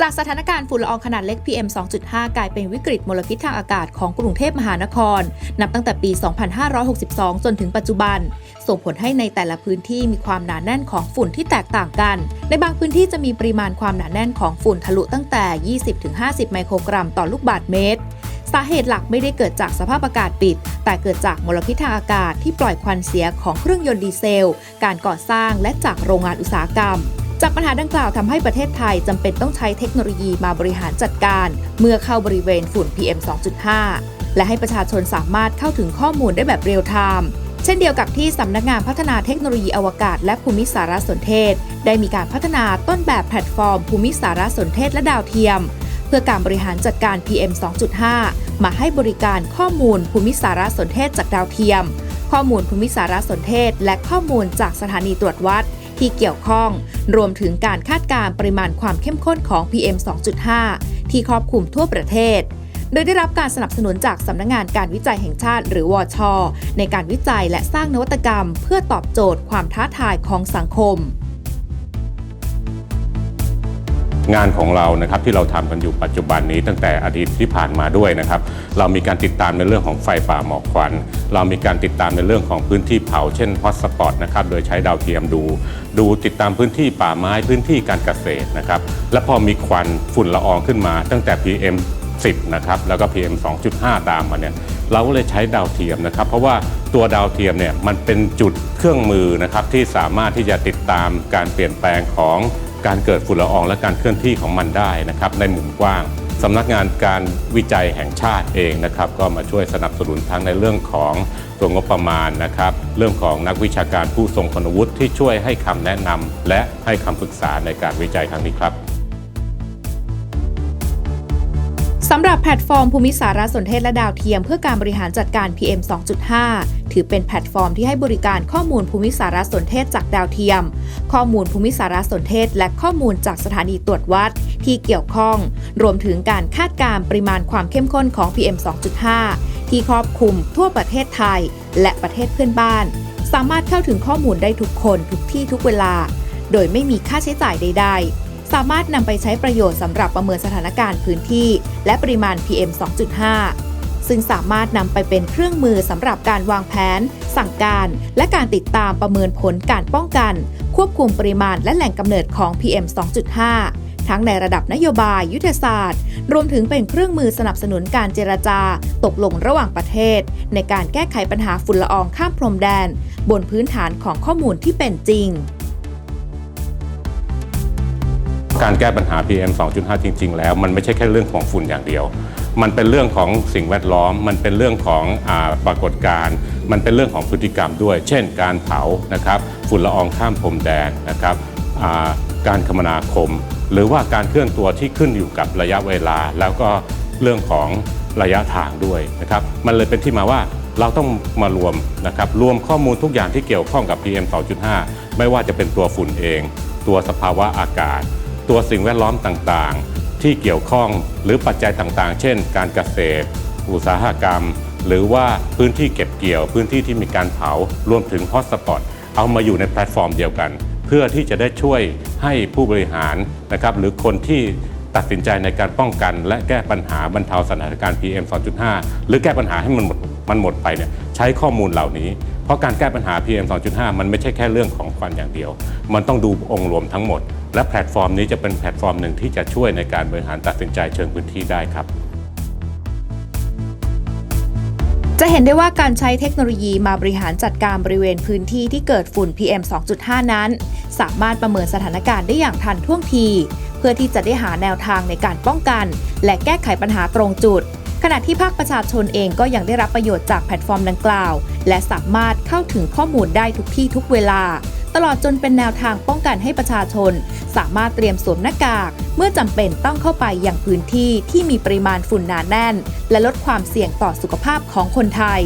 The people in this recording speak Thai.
จากสถานการณ์ฝุ่นละอองขนาดเล็ก PM 2.5 กลายเป็นวิกฤตมลพิษทางอากาศของกรุงเทพมหานคร นับตั้งแต่ปี 2562 จนถึงปัจจุบัน ส่งผลให้ในแต่ละพื้นที่มีความหนาแน่นของฝุ่นที่แตกต่างกัน ในบางพื้นที่จะมีปริมาณความหนาแน่นของฝุ่นทะลุตั้งแต่ 20-50 ไมโครกรัมต่อลูกบาศก์เมตรสาเหตุหลักไม่ได้เกิดจากสภาพอากาศปิด แต่เกิดจากมลพิษทางอากาศที่ปล่อยควันเสียของเครื่องยนต์ดีเซล การก่อสร้างและจากโรงงานอุตสาหกรรม จากปัญหาดังกล่าวทำให้ประเทศไทยจำเป็นต้องใช้เทคโนโลยีมาบริหารจัดการ เมื่อเข้าบริเวณฝุ่น PM 2.5 และให้ประชาชนสามารถเข้าถึงข้อมูลได้แบบเรียลไทม์เช่นเดียวกับที่สำนักงานพัฒนาเทคโนโลยีอวกาศ และภูมิสารสนเทศ ได้มีการพัฒนาต้นแบบแพลตฟอร์ม ภูมิสารสนเทศและดาวเทียม เพื่อการบริหารจัดการ PM 2.5 มาให้บริการข้อมูลภูมิสารสนเทศจากดาวเทียม ข้อมูลภูมิสารสนเทศ และข้อมูลจากสถานีตรวจวัด ที่เกี่ยวข้อง รวมถึงการคาดการณ์ปริมาณความเข้มข้นของ PM 2.5 ที่ครอบคลุมทั่วประเทศ โดยได้รับการสนับสนุนจากสำนักงงานการวิจัยแห่งชาติ หรือวอชในการวิจัยและสร้างนวัตกรรม เพื่อตอบโจทย์ความท้าทายของสังคม งานของเรานะครับที่เราทำกันอยู่ปัจจุบันนี้ตั้งแต่อดีตที่ผ่านมาด้วยนะครับ เรามีการติดตามในเรื่องของไฟป่าหมอกควัน เรามีการติดตามในเรื่องของพื้นที่เผาเช่นฮอตสปอตนะครับโดยใช้ดาวเทียมดู ดูติดตามพื้นที่ป่าไม้พื้นที่การเกษตรนะครับและพอมีควันฝุ่นละอองขึ้นมา ตั้งแต่ PM 10นะครับแล้วก็ PM 2.5 ตามมาเนี่ยเราก็เลยใช้ดาวเทียมนะครับ เพราะว่าตัวดาวเทียมเนี่ยมันเป็นจุดเครื่องมือนะครับที่สามารถที่จะติดตามการเปลี่ยนแปลงของ การเกิดฝุ่นละอองและการเคลื่อนที่ของมันได้นะครับในมุมกว้างสำนักงานการวิจัยแห่งชาติเองนะครับก็มาช่วยสนับสนุนทั้งในเรื่องของตัวงบประมาณนะครับเรื่องของนักวิชาการผู้ทรงคุณวุฒิที่ช่วยให้คำแนะนำและให้คำปรึกษาในการวิจัยครั้งนี้ครับ สำหรับแพลตฟอร์มภูมิสารสนเทศและดาวเทียม เพื่อการบริหารจัดการ PM 2.5 ถือเป็นแพลตฟอร์มที่ให้บริการข้อมูลภูมิสารสนเทศจากดาวเทียม ข้อมูลภูมิสารสนเทศ และข้อมูลจากสถานีตรวจวัดที่เกี่ยวข้อง รวมถึงการคาดการณ์ปริมาณความเข้มข้นของ PM 2.5 ที่ครอบคลุมทั่วประเทศไทย และประเทศเพื่อนบ้าน สามารถเข้าถึงข้อมูลได้ทุกคนทุกที่ทุกเวลา โดยไม่มีค่าใช้จ่ายใด ๆ สามารถนำไปใช้ประโยชน์สำหรับประเมินสถานการณ์พื้นที่ และปริมาณ PM 2.5 ซึ่งสามารถนำไปเป็นเครื่องมือสำหรับการวางแผน สั่งการ และการติดตามประเมินผลการป้องกัน ควบคุมปริมาณและแหล่งกำเนิดของ PM 2.5 ทั้งในระดับนโยบายยุทธศาสตร์ รวมถึงเป็นเครื่องมือสนับสนุนการเจรจา ตกลงระหว่างประเทศ ในการแก้ไขปัญหาฝุ่นละอองข้ามพรมแดน บนพื้นฐานของข้อมูลที่เป็นจริง การแก้ปัญหา PM 2.5 จริง ๆ แล้ว มันไม่ใช่แค่เรื่องของฝุ่นอย่างเดียว มันเป็นเรื่องของสิ่งแวดล้อม มันเป็นเรื่องของอปรากฏการณ์ มันเป็นเรื่องของพฤติกรรมด้วย เช่น การเผานะครับ ฝุ่นละอองข้ามพรมแดนนะครับการคมนาคม หรือว่าการเคลื่อนตัวที่ขึ้นอยู่กับระยะเวลา แล้วก็เรื่องของระยะทางด้วยนะครับ มันเลยเป็นที่มาว่าเราต้องมารวมนะครับรวมข้อมูลทุกอย่างที่เกี่ยวข้องกับ PM 2.5 ไม่ว่าจะเป็นตัวฝุ่นเอง ตัวสภาวะอากาศ ตัวสิ่งแวดล้อมต่างๆ ที่เกี่ยวข้องหรือปัจจัยต่างๆ เช่น การเกษตร อุตสาหกรรม หรือว่าพื้นที่เก็บเกี่ยว พื้นที่ที่มีการเผารวมถึงฮอตสปอตเอามาอยู่ในแพลตฟอร์มเดียวกัน เพื่อที่จะได้ช่วยให้ผู้บริหารนะครับหรือคนที่ตัดสินใจในการป้องกัน และแก้ปัญหาบรรเทาสถานการณ์ PM 2.5 หรือแก้ปัญหาให้มันหมดมันหมดไปเนี่ยใช้ข้อมูลเหล่านี้ เพราะการแก้ปัญหา PM 2.5 มันไม่ใช่แค่เรื่องของควันอย่างเดียว มันต้องดูองค์รวมทั้งหมด และแพลตฟอร์มนี้จะเป็นแพลตฟอร์มหนึ่งที่จะช่วยในการบริหารตัดสินใจเชิงพื้นที่ได้ครับ จะเห็นได้ว่าการใช้เทคโนโลยีมาบริหารจัดการบริเวณพื้นที่ที่เกิดฝุ่น PM 2.5 นั้น สามารถประเมินสถานการณ์ได้อย่างทันท่วงที เพื่อที่จะได้หาแนวทางในการป้องกัน และแก้ไขปัญหาตรงจุดขณะที่ภาคประชาชนเองก็ยังได้รับประโยชน์จากแพลตฟอร์มดังกล่าว และสามารถเข้าถึงข้อมูลได้ทุกที่ทุกเวลา ตลอดจนเป็นแนวทางป้องกันให้ประชาชน สามารถเตรียมสวมหน้ากาก เมื่อจำเป็นต้องเข้าไปยังพื้นที่ที่มีปริมาณฝุ่นหนาแน่น และลดความเสี่ยงต่อสุขภาพของคนไทย